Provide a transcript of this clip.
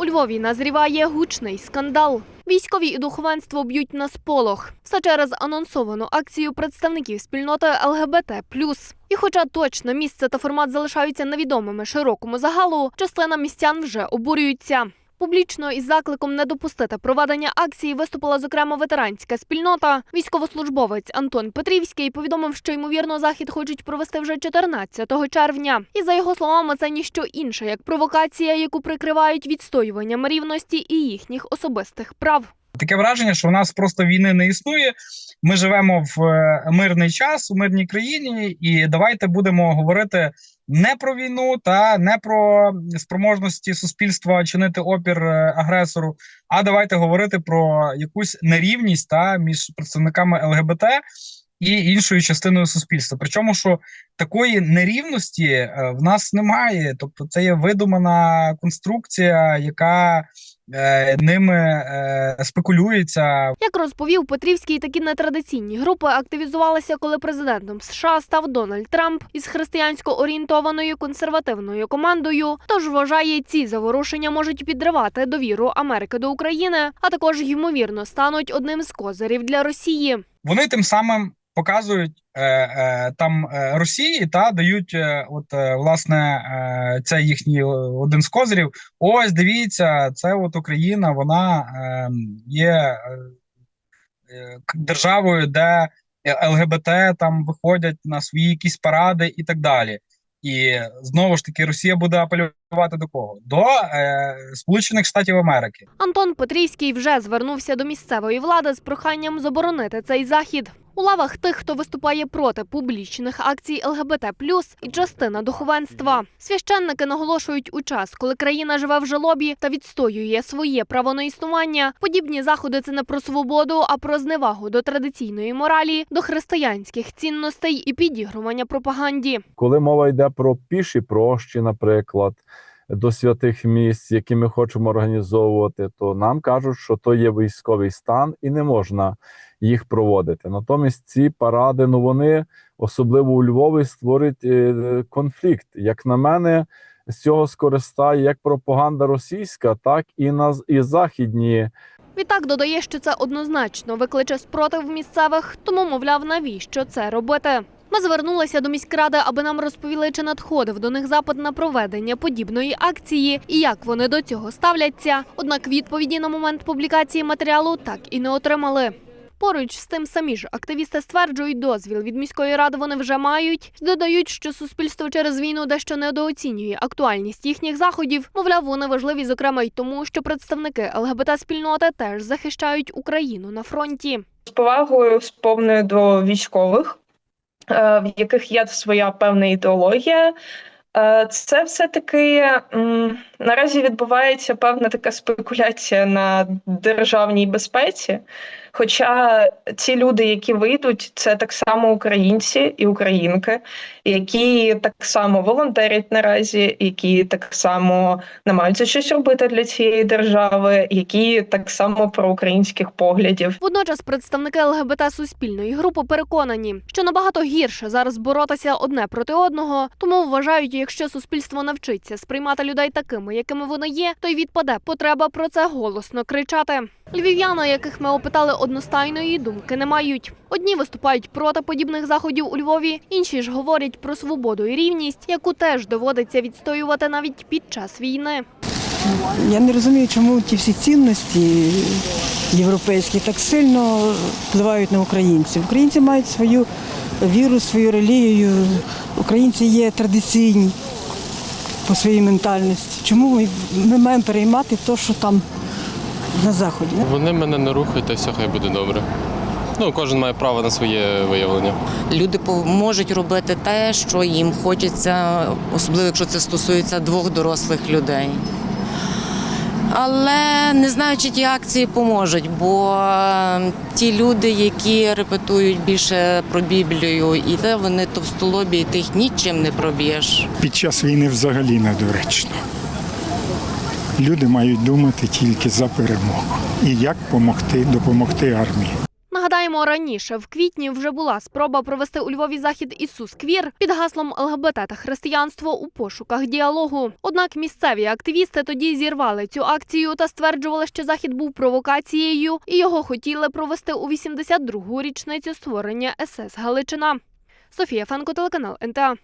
У Львові назріває гучний скандал. Військові і духовенство б'ють на сполох. Все через анонсовану акцію представників спільноти ЛГБТ+. І хоча точно місце та формат залишаються невідомими широкому загалу, частина містян вже обурюються. Публічно із закликом не допустити проведення акції виступила зокрема ветеранська спільнота. Військовослужбовець Антон Петрівський повідомив, що ймовірно захід хочуть провести вже 14 червня. І за його словами, це ніщо інше як провокація, яку прикривають відстоюванням рівності і їхніх особистих прав. Таке враження, що в нас просто війни не існує. Ми живемо в е, мирний час у мирній країні, і давайте будемо говорити не про війну та не про спроможності суспільства чинити опір е, агресору. А давайте говорити про якусь нерівність та між представниками ЛГБТ і іншою частиною суспільства. Причому, що такої нерівності е, в нас немає. Тобто, це є видумана конструкція, яка ними е, спекулюється. Як розповів Петрівський, такі нетрадиційні групи активізувалися, коли президентом США став Дональд Трамп із християнсько орієнтованою консервативною командою. Тож вважає, ці заворушення можуть підривати довіру Америки до України, а також ймовірно стануть одним з козирів для Росії. Вони тим самим показують е, е, там е, Росії та дають, е, от е, власне, е, це їхній один з козирів. Ось дивіться, це от Україна, вона е, є е, е, державою, де ЛГБТ там виходять на свої якісь паради і так далі. І знову ж таки, Росія буде апелювати до кого? До е, Сполучених Штатів Америки. Антон Петрівський вже звернувся до місцевої влади з проханням заборонити цей захід. У лавах тих, хто виступає проти публічних акцій ЛГБТ+, і частина духовенства. Священники наголошують у час, коли країна живе в жалобі та відстоює своє право на існування. Подібні заходи це не про свободу, а про зневагу до традиційної моралі, до християнських цінностей і підігрування пропаганді. Коли мова йде про піші прощі, наприклад, до святих місць, які ми хочемо організовувати, то нам кажуть, що то є військовий стан і не можна їх проводити. Натомість ці паради, ну вони особливо у Львові створюють е, конфлікт. Як на мене, з цього скористає як пропаганда російська, так і на і західні Відтак додає, що це однозначно викличе спротив місцевих, тому мовляв, навіщо це робити. Ми звернулися до міськради, аби нам розповіли, чи надходив до них запит на проведення подібної акції і як вони до цього ставляться. Однак відповіді на момент публікації матеріалу так і не отримали. Поруч з тим самі ж активісти стверджують, дозвіл від міської ради вони вже мають. Додають, що суспільство через війну дещо недооцінює актуальність їхніх заходів. Мовляв, вони важливі, зокрема й тому, що представники ЛГБТ спільноти теж захищають Україну на фронті. з повагою з повною до військових, е, в яких є своя певна ідеологія. Е, Це все-таки наразі відбувається певна така спекуляція на державній безпеці. Хоча ці люди, які вийдуть, це так само українці і українки, які так само волонтерять наразі, які так само намагаються щось робити для цієї держави, які так само проукраїнських поглядів. Водночас представники ЛГБТ суспільної групи переконані, що набагато гірше зараз боротися одне проти одного, тому вважають, якщо суспільство навчиться сприймати людей такими, якими вони є, то й відпаде потреба про це голосно кричати. Львів'яни, яких ми опитали, одностайної думки не мають. Одні виступають проти подібних заходів у Львові, інші ж говорять про свободу і рівність, яку теж доводиться відстоювати навіть під час війни. Я не розумію, чому ті всі цінності європейські так сильно впливають на українців. Українці мають свою віру, свою релігію. Українці є традиційні по своїй ментальності. Чому ми, маємо переймати те, що там на заході? Вони мене не рухають, та все хай буде добре. Ну, кожен має право на своє виявлення. Люди можуть робити те, що їм хочеться, особливо якщо це стосується двох дорослих людей. Але не знаю, чи ті акції поможуть, бо е, ті люди, які репетують більше про Біблію, і те вони товстолобі, і ти їх нічим не проб'єш. Під час війни взагалі недоречно. Люди мають думати тільки за перемогу і як допомогти, допомогти армії. Нагадаємо, раніше в квітні вже була спроба провести у Львові захід Ісус Квір під гаслом ЛГБТ та християнство у пошуках діалогу. Однак місцеві активісти тоді зірвали цю акцію та стверджували, що захід був провокацією, і його хотіли провести у 82-гу річницю створення СС Галичина. Софія Фенко, телеканал НТА.